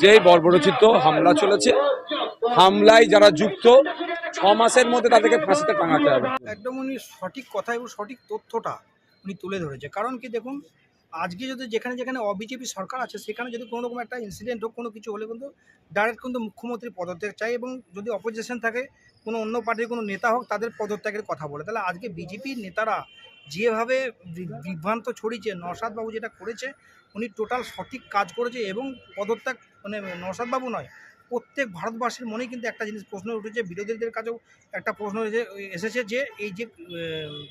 যেই বর্বরচিত হামলা চলেছে, হামলায় যারা যুক্ত, ছ মাসের মধ্যে তাদেরকে ফাঁসিতে টাঙাতে হবে। একদম উনি সঠিক কথা এবং সঠিক তথ্যটা উনি তুলে ধরেছে। কারণ কি দেখুন, আজকে যদি যেখানে যেখানে অবিজেপি সরকার আছে, সেখানে যদি কোনো রকম একটা ইনসিডেন্ট হোক, কোনো কিছু হলে কিন্তু ডাইরেক্ট কিন্তু মুখ্যমন্ত্রী পদত্যাগ চাই এবং যদি অপোজিশন থাকে, কোনো অন্য পার্টির কোনো নেতা হোক, তাদের পদত্যাগের কথা বলে। তাহলে আজকে বিজেপির নেতারা যেভাবে বিভ্রান্ত ছড়িয়েছে নসাদ বাবু যেটা করেছে, উনি টোটাল সঠিক কাজ করেছে এবং পদত্যাগ মানে নসাদ বাবু নয়, প্রত্যেক ভারতবাসীর মনেই কিন্তু একটা জিনিস প্রশ্ন উঠেছে, বিরোধীদের কাছেও একটা প্রশ্ন এসে- এসেছে যে এই যে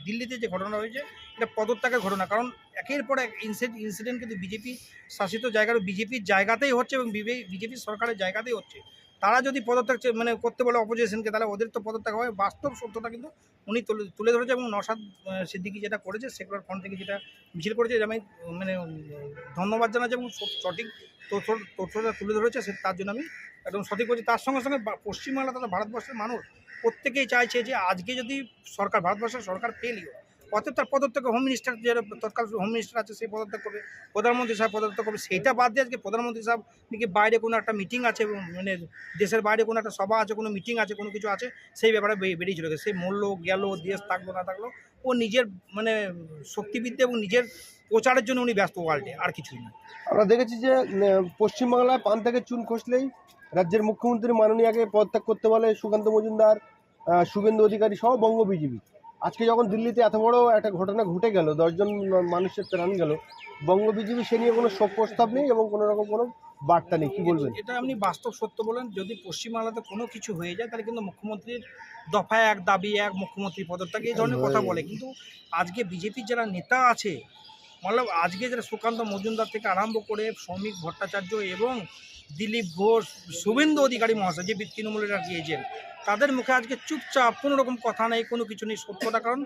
দিল্লিতে যে ঘটনা হয়েছে, এটা পদত্যাগের ঘটনা। কারণ একের পর এক ইনসিডেন্ট কিন্তু বিজেপি শাসিত জায়গার, বিজেপির জায়গাতেই হচ্ছে এবং বিজেপি সরকারের জায়গাতেই হচ্ছে। তারা যদি পদত্যাগ মানে করতে বলে অপোজিশনকে তাহলে ওদের তো পদত্যাগ হবে। বাস্তব সত্যতা কিন্তু উনি তুলে- তুলে ধরেছে এবং নসাদ সিদ্দিকি যেটা করেছে সেকুলার ফ্রন্ট থেকে যেটা মিছিল করেছে আমি মানে ধন্যবাদ জানাচ্ছি এবং সঠিক তথ্যটা তুলে ধরেছে, সে তার জন্য আমি একদম সঠিক বলছি। তার সঙ্গে সঙ্গে পশ্চিমবাংলা তথা ভারতবর্ষের মানুষ প্রত্যেকেই চাইছে যে, আজকে যদি সরকার, ভারতবর্ষের সরকার ফেলিও অতএব তার পদত্যাগ হোম মিনিস্টার যে তৎকাল হোম মিনিস্টার আছে সেই পদত্যাগ করবে, প্রধানমন্ত্রী সাহেব পদত্যাগ করবে। সেইটা বাদ দিয়ে আজকে প্রধানমন্ত্রী সাহেব নাকি বাইরে কোনো একটা মিটিং আছে মানে দেশের বাইরে কোনো একটা সভা আছে, কোনো মিটিং আছে, কোনো কিছু আছে, সেই ব্যাপারে বেরিয়ে চলে গেছে। সেই মূল্য গেল, দেশ থাকল, না থাকল, ও নিজের মানে শক্তিবিদ্যা এবং নিজের প্রচারের জন্য উনি ব্যস্ত ওয়ার্ল্ডে আর কিছুই না। আমরা দেখেছি যে পশ্চিমবাংলায় পান থেকে চুন খসলেই রাজ্যের মুখ্যমন্ত্রী মাননীয় আগে পদত্যাগ করতে বলে সুকান্ত মজুমদার শুভেন্দু অধিকারী সহ বঙ্গ বিজেপি। আজকে যখন দিল্লিতে এত বড় একটা ঘটনা ঘটে গেল দশজন মানুষের প্রাণ গেল বঙ্গ বিজেপি সে নিয়ে কোনো শোক প্রস্তাব নেই এবং কোনো রকম কোনো বার্তা নেই কি বলবেন? এটা আপনি বাস্তব সত্য বলেন যদি পশ্চিমবাংলাতে কোনো কিছু হয়ে যায় তাহলে কিন্তু মুখ্যমন্ত্রীর দফায় এক দাবি এক মুখ্যমন্ত্রী পদত্যাগ এই ধরনের কথা বলে। কিন্তু আজকে বিজেপির যারা নেতা আছে মতলব আজকে যারা সুকান্ত মজুমদার থেকে আরম্ভ করে শ্রমিক ভট্টাচার্য এবং দিলীপ ঘোষ শুভেন্দু অধিকারী মহাশয় যে তৃণমূলের কি তাদের মুখে আজকে চুপচাপ কোনো রকম কথা নেই কোনো কিছু নেই সত্যটা কারণ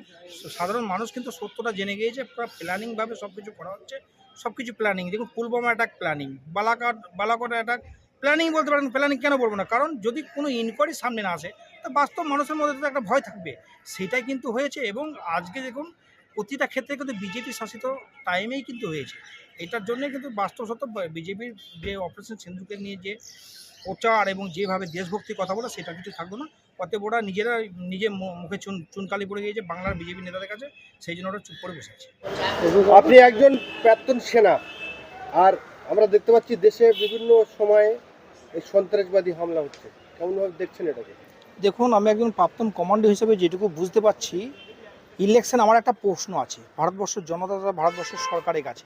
সাধারণ মানুষ কিন্তু সত্যটা জেনে গিয়েছে পুরো প্ল্যানিংভাবে সব কিছু করা হচ্ছে সব কিছু প্ল্যানিং দেখুন Pulwama attack planning Balakot Balakot attack planning বলতে পারেন প্ল্যানিং কেন বলব না কারণ যদি কোনো ইনকোয়ারি সামনে না আসে তা বাস্তব মানুষের মধ্যে তো একটা ভয় থাকবে সেটাই কিন্তু হয়েছে এবং আজকে দেখুন প্রতিটা ক্ষেত্রে কিন্তু বিজেপি শাসিত টাইমেই কিন্তু হয়েছে। এটার জন্য কিন্তু বাস্তব সত্য বিজেপির যে অপারেশন সিন্ধুকে নিয়ে যে প্রচার এবং যেভাবে দেশভক্তির কথা বলে সেটা কিছু থাকবে না। অতএব ওরা নিজেরা নিজে মুখে চুন চুনকালি পড়ে গিয়েছে বাংলার বিজেপি নেতাদের কাছে সেই জন্য ওরা চুপ করে বসে আছে। আপনি একজন প্রাক্তন সেনা আর আমরা দেখতে পাচ্ছি দেশে বিভিন্ন সময়ে এই সন্ত্রাসবাদী হামলা হচ্ছে। কেমনভাবে দেখছেন এটাকে? দেখুন আমি একজন প্রাক্তন কমান্ডো হিসেবে যেটুকু বুঝতে পারছি ইলেকশন আমার একটা প্রশ্ন আছে, ভারতবর্ষের জনতা তথা ভারতবর্ষের সরকারের কাছে।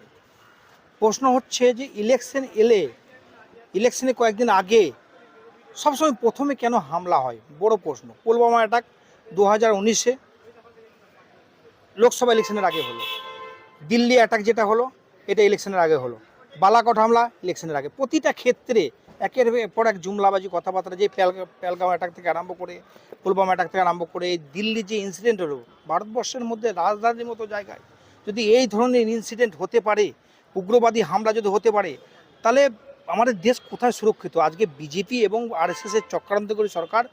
প্রশ্ন হচ্ছে যে ইলেকশন এলে, ইলেকশনে কয়েকদিন আগে সবসময় প্রথমে কেন হামলা হয়? বড় প্রশ্ন। পুলওয়ামা অ্যাটাক দু হাজার উনিশে, লোকসভা ইলেকশনের আগে হলো। দিল্লি অ্যাটাক যেটা হলো, এটা ইলেকশনের আগে হলো। বালাকট হামলা ইলেকশনের আগে। প্রতিটা ক্ষেত্রে একের পর এক জুমলাবাজি কথাবার্তা, যে পেলগা পেলগাঁও অ্যাটাক থেকে আরম্ভ করে পুলবামা অ্যাটাক থেকে আরম্ভ করে, দিল্লি যে ইনসিডেন্ট হলো, ভারতবর্ষের মধ্যে রাজধানীর মতো জায়গায় যদি এই ধরনের ইনসিডেন্ট হতে পারে, উগ্রবাদী হামলা যদি হতে পারে, তাহলে আমাদের দেশ কোথায় সুরক্ষিত? আজকে বিজেপি এবং আরএসএসের চক্রান্তকারী সরকার,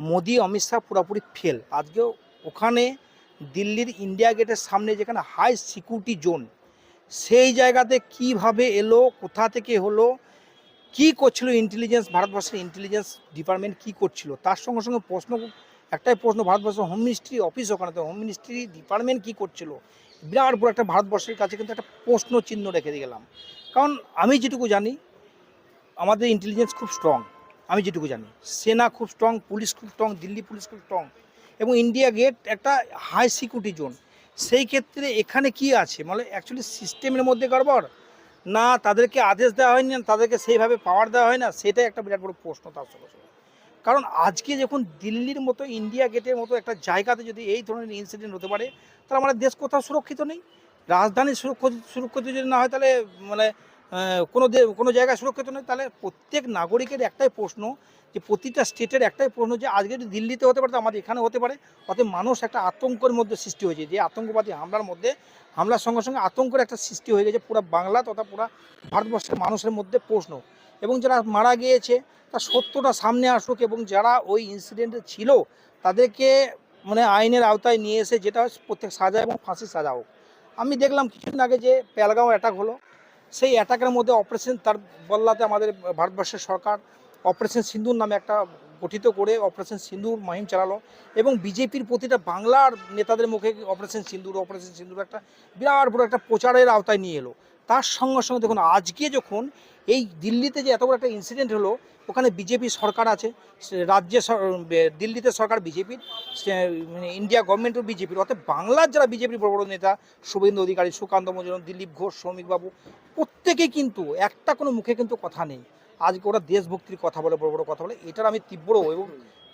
মোদি, অমিত শাহ পুরোপুরি ফেল আজকে ওখানে দিল্লির ইন্ডিয়া গেটের সামনে যেখানে হাই সিকিউরিটি জোন সেই জায়গাতে কীভাবে এলো, কোথা থেকে হলো কি করছিল ইন্টেলিজেন্স ভারতবর্ষের ইন্টেলিজেন্স ডিপার্টমেন্ট কি করছিল? তার সঙ্গে সঙ্গে প্রশ্ন, একটাই প্রশ্ন, ভারতবর্ষের হোম মিনিস্ট্রি অফিস ওখানে, তো হোম মিনিস্ট্রি ডিপার্টমেন্ট কি করছিল? বিরাট বড় একটা ভারতবর্ষের কাছে কিন্তু একটা প্রশ্ন চিহ্ন রেখে দিয়ে গেলাম। কারণ আমি যেটুকু জানি, আমাদের ইন্টেলিজেন্স খুব স্ট্রং আমি যেটুকু জানি। সেনা খুব স্ট্রং পুলিশ খুব স্ট্রং দিল্লি পুলিশ খুব স্ট্রং এবং ইন্ডিয়া গেট একটা হাই সিকিউরিটি জোন সেই ক্ষেত্রে এখানে কি আছে? মানে অ্যাকচুয়ালি সিস্টেমের মধ্যে গড়বড়? না, তাদেরকে আদেশ দেওয়া হয়নি, না, তাদেরকে সেইভাবে পাওয়ার দেওয়া হয় না, সেটাই একটা বিরাট বড় প্রশ্ন তার সঙ্গে সঙ্গে। কারণ আজকে যখন দিল্লির মতো ইন্ডিয়া গেটের মতো একটা জায়গাতে যদি এই ধরনের ইনসিডেন্ট হতে পারে, তাহলে আমাদের দেশ কোথাও সুরক্ষিত নেই। রাজধানী সুরক্ষিত সুরক্ষিত যদি না হয়, তাহলে মানে কোনো কোনো জায়গায় সুরক্ষিত নেই তাহলে প্রত্যেক নাগরিকের একটাই প্রশ্ন যে প্রতিটা স্টেটের একটাই প্রশ্ন যে আজকে যদি দিল্লিতে হতে পারে, তো আমাদের এখানে হতে পারে। অতএব মানুষ একটা আতঙ্কের মধ্যে সৃষ্টি হয়েছে। যে আতঙ্কবাদী হামলার মধ্যে, হামলার সঙ্গে সঙ্গে আতঙ্কের একটা সৃষ্টি হয়ে গেছে। পুরো বাংলা তথা পুরো ভারতবর্ষের মানুষের মধ্যে প্রশ্ন। এবং যারা মারা গিয়েছে, তার সত্যটা সামনে আসুক এবং যারা ওই ইনসিডেন্টে ছিল, তাদেরকে মানে আইনের আওতায় নিয়ে এসে যেটা প্রত্যেক সাজা এবং ফাঁসির সাজা হোক। আমি দেখলাম কিছুদিন আগে যে পেলগাঁও অ্যাটাক হলো। সেই অ্যাটাকের মধ্যে অপারেশন তার বল্লাতে আমাদের ভারতবর্ষের সরকার অপারেশন সিন্ধুর নামে একটা গঠিত করে অপারেশন সিন্ধুর মাহিম চালালো এবং বিজেপির প্রতিটা বাংলার নেতাদের মুখে অপারেশন সিন্ধুর অপারেশন সিন্ধুর একটা বিরাট বড় একটা প্রচারের আওতায় নিয়ে এলো। তার সঙ্গে সঙ্গে দেখুন, আজকে যখন এই দিল্লিতে যে এত বড় একটা ইনসিডেন্ট হলো ওখানে বিজেপি সরকার আছে রাজ্যে দিল্লিতে সরকার বিজেপির মানে ইন্ডিয়া গভর্নমেন্টও বিজেপির অর্থাৎ বাংলার যারা বিজেপির বড় বড় নেতা, শুভেন্দু অধিকারী, সুকান্ত মজুরন দিলীপ ঘোষ শ্রমিকবাবু প্রত্যেকে কিন্তু একটা কোনো মুখে কিন্তু কথা নেই। আজকে ওরা দেশভক্তির কথা বলে, বড় বড় কথা বলে, এটার আমি তীব্র এবং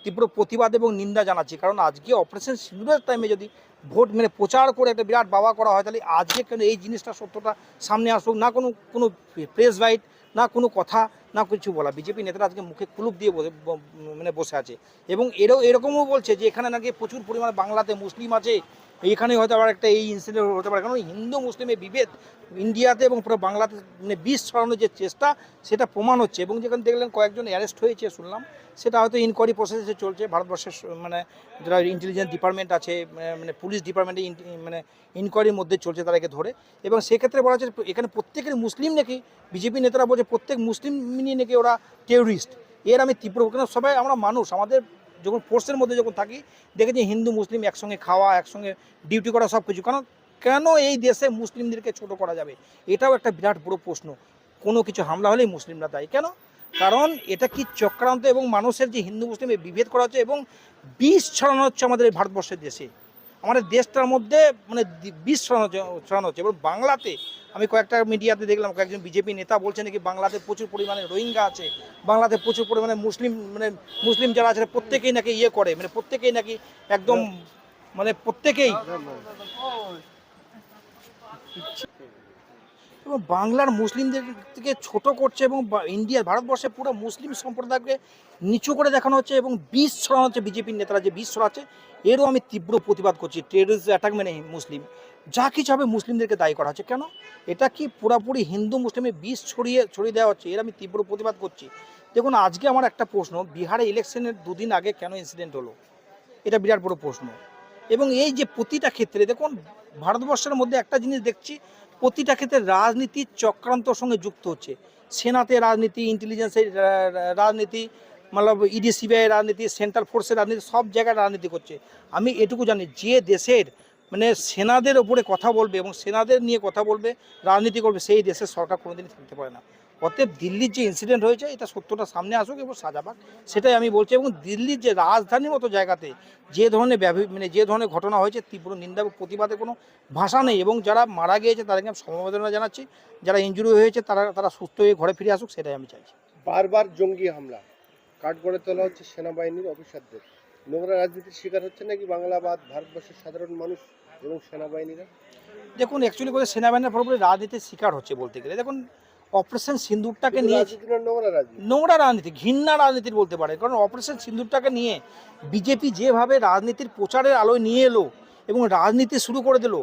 তীব্র প্রতিবাদ এবং নিন্দা জানাচ্ছি। কারণ আজকে অপারেশন সিঁদুরের টাইমে যদি ভোট মানে প্রচার করে একটা বিরাট বাবা করা হয়, তাহলে আজকে কেন এই জিনিসটা সত্যটা সামনে আসুক? না কোনো কোনো প্রেস বাইট না কোনো কথা, না কিছু বলা। বিজেপি নেতারা আজকে মুখে কুলুপ দিয়ে মানে বসে আছে। এবং এরও, এরকমও বলছে যে, এখানে নাকি প্রচুর পরিমাণে বাংলাতে মুসলিম আছে। এখানে হয়তো আবার একটা এই ইনসিডেন্ট হতে পারে। কারণ হিন্দু মুসলিমের বিভেদ ইন্ডিয়াতে এবং পুরো বাংলাতে মানে বিষ ছড়ানোর যে চেষ্টা, সেটা প্রমাণ হচ্ছে। এবং যেখানে দেখলেন কয়েকজন অ্যারেস্ট হয়েছে শুনলাম, সেটা হয়তো ইনকোয়ারি প্রসেসে চলছে। ভারতবর্ষের মানে যারা ইন্টেলিজেন্স ডিপার্টমেন্ট আছে মানে পুলিশ ডিপার্টমেন্টে মানে ইনকোয়ারির মধ্যে চলছে তাদেরকে ধরে। এবং সেক্ষেত্রে বলা হচ্ছে এখানে প্রত্যেকের মুসলিম নাকি, বিজেপি নেতারা বলছে প্রত্যেক মুসলিম নিয়ে নাকি ওরা টেররিস্ট এর আমি তীব্র কেন সবাই আমরা মানুষ, আমাদের যখন ফোর্সের মধ্যে যখন থাকি, দেখেছি হিন্দু, মুসলিম একসঙ্গে খাওয়া, একসঙ্গে ডিউটি করা সব কিছু। কারণ কেন এই দেশে মুসলিমদেরকে ছোট করা যাবে? এটাও একটা বিরাট বড় প্রশ্ন। কোনো কিছু হামলা হলেই মুসলিমরা দায়ী। কেন? কারণ এটা কি চক্রান্ত এবং মানুষের যে হিন্দু, মুসলিমে বিভেদ করা হচ্ছে এবং বিষ ছড়ানো হচ্ছে আমাদের এই ভারতবর্ষের দেশে? আমাদের দেশটার মধ্যে মানে বিষ ছড়ানো ছড়ানো হচ্ছে। এবং বাংলাতে আমি কয়েকটা মিডিয়াতে দেখলাম, কয়েকজন বিজেপি নেতা বলছে নাকি বাংলাতে প্রচুর পরিমাণে রোহিঙ্গা আছে, বাংলাতে প্রচুর পরিমাণে মুসলিম মানে মুসলিম যারা আছে, প্রত্যেকেই নাকি ইয়ে করে মানে প্রত্যেকেই নাকি একদম মানে প্রত্যেকেই। এবং বাংলার মুসলিমদের থেকে ছোট করছে এবং বা- ইন্ডিয়া, ভারতবর্ষে পুরো মুসলিম সম্প্রদায়কে নিচু করে দেখানো হচ্ছে এবং বিষ ছড়ানো হচ্ছে বিজেপির নেতারা যে বিষ ছড়াচ্ছে, এরও আমি তীব্র প্রতিবাদ করছি। টেররিস্ট অ্যাটাক মানে মুসলিম। যা কিছু হবে মুসলিমদেরকে দায়ী করা হচ্ছে। কেন? এটা কি পুরাপুরি হিন্দু মুসলিমে বিষ ছড়িয়ে ছড়িয়ে দেওয়া হচ্ছে? এর আমি তীব্র প্রতিবাদ করছি। দেখুন, আজকে আমার একটা প্রশ্ন, বিহারে ইলেকশনের দুদিন আগে কেন ইনসিডেন্ট হলো? এটা বিরাট বড় প্রশ্ন। এবং এই যে প্রতিটা ক্ষেত্রে, দেখুন, ভারতবর্ষের মধ্যে একটা জিনিস দেখছি প্রতিটা ক্ষেত্রে রাজনীতির চক্রান্তর সঙ্গে যুক্ত হচ্ছে। সেনাতে রাজনীতি ইন্টেলিজেন্সের রাজনীতি, মতলব ইডি সিবিআই রাজনীতি সেন্ট্রাল ফোর্সের রাজনীতি, সব জায়গায় রাজনীতি করছে। আমি এটুকু জানি, যে দেশের মানে সেনাদের ওপরে কথা বলবে এবং সেনাদের নিয়ে কথা বলবে, রাজনীতি করবে, সেই দেশের সরকার কোনোদিনই থাকতে পারে না। অতএব দিল্লির যে ইনসিডেন্ট হয়েছে এটা সত্যটা সামনে আসুক এবং সাজাবাক। সেটাই আমি বলছি এবং দিল্লির যে রাজধানীর মতো জায়গাতে যে ধরনের মানে যে ধরনের ঘটনা হয়েছে তীব্র নিন্দা এবং প্রতিবাদের কোনো ভাষা নেই এবং যারা মারা গিয়েছে তাদেরকে আমি সমবেদনা জানাচ্ছি যারা ইঞ্জুরি হয়েছে তারা তারা সুস্থ হয়ে ঘরে ফিরে আসুক সেটাই আমি চাইছি। বারবার জঙ্গি হামলা। কাঠ গড়ে তোলা হচ্ছে সেনাবাহিনীর অফিসারদের। নোংরা রাজনীতির শিকার হচ্ছে নাকি বাংলা বা ভারতবর্ষের সাধারণ মানুষ এবং সেনাবাহিনীরা? দেখুন অ্যাকচুয়ালি করে সেনাবাহিনীর পুরোপুরি রাজনীতির শিকার হচ্ছে বলতে গেলে। দেখুন অপারেশন সিন্দুরটাকে নিয়ে নোংরা রাজনীতি। নোংরা রাজনীতি ঘৃণা রাজনীতির বলতে পারে। কারণ অপারেশন সিন্দুরটাকে নিয়ে বিজেপি যেভাবে রাজনীতির প্রচারের আলোয় নিয়ে এলো এবং রাজনীতি শুরু করে দিল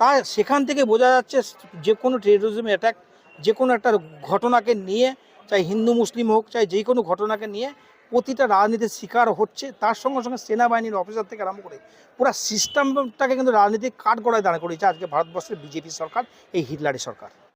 তা সেখান থেকে বোঝা যাচ্ছে যে কোনো টেরোরিজম অ্যাটাক যে কোনো একটা ঘটনাকে নিয়ে চাই হিন্দু মুসলিম হোক চাই যে কোনো ঘটনাকে নিয়ে প্রতিটা রাজনীতির শিকার হচ্ছে। তার সঙ্গে সঙ্গে সেনাবাহিনীর অফিসার থেকে আরম্ভ করে পুরো সিস্টেমটাকে কিন্তু রাজনীতির কাঠ গড়ায় দাঁড় করেছে আজকে ভারতবর্ষের বিজেপি সরকার এই হিটলারি সরকার।